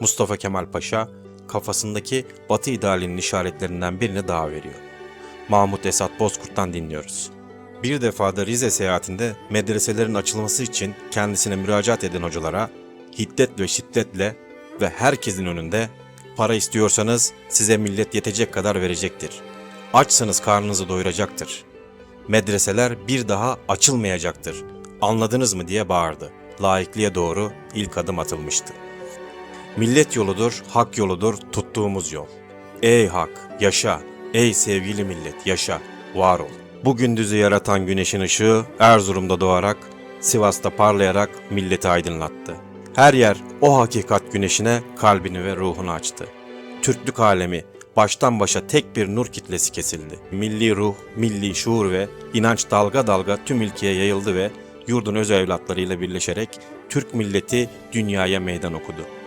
Mustafa Kemal Paşa kafasındaki Batı idealinin işaretlerinden birini daha veriyor. Mahmut Esat Bozkurt'tan dinliyoruz. Bir defada Rize seyahatinde medreselerin açılması için kendisine müracaat eden hocalara hiddet ve şiddetle ve herkesin önünde para istiyorsanız size millet yetecek kadar verecektir. Açsanız karnınızı doyuracaktır. Medreseler bir daha açılmayacaktır. Anladınız mı diye bağırdı. Laikliğe doğru ilk adım atılmıştı. Millet yoludur, hak yoludur tuttuğumuz yol. Ey hak, yaşa. Ey sevgili millet, yaşa. Var ol. Bu gündüzü yaratan güneşin ışığı Erzurum'da doğarak, Sivas'ta parlayarak milleti aydınlattı. Her yer o hakikat güneşine kalbini ve ruhunu açtı. Türklük alemi baştan başa tek bir nur kitlesi kesildi. Milli ruh, milli şuur ve inanç dalga dalga tüm ülkeye yayıldı ve yurdun öz evlatlarıyla birleşerek Türk milleti dünyaya meydan okudu.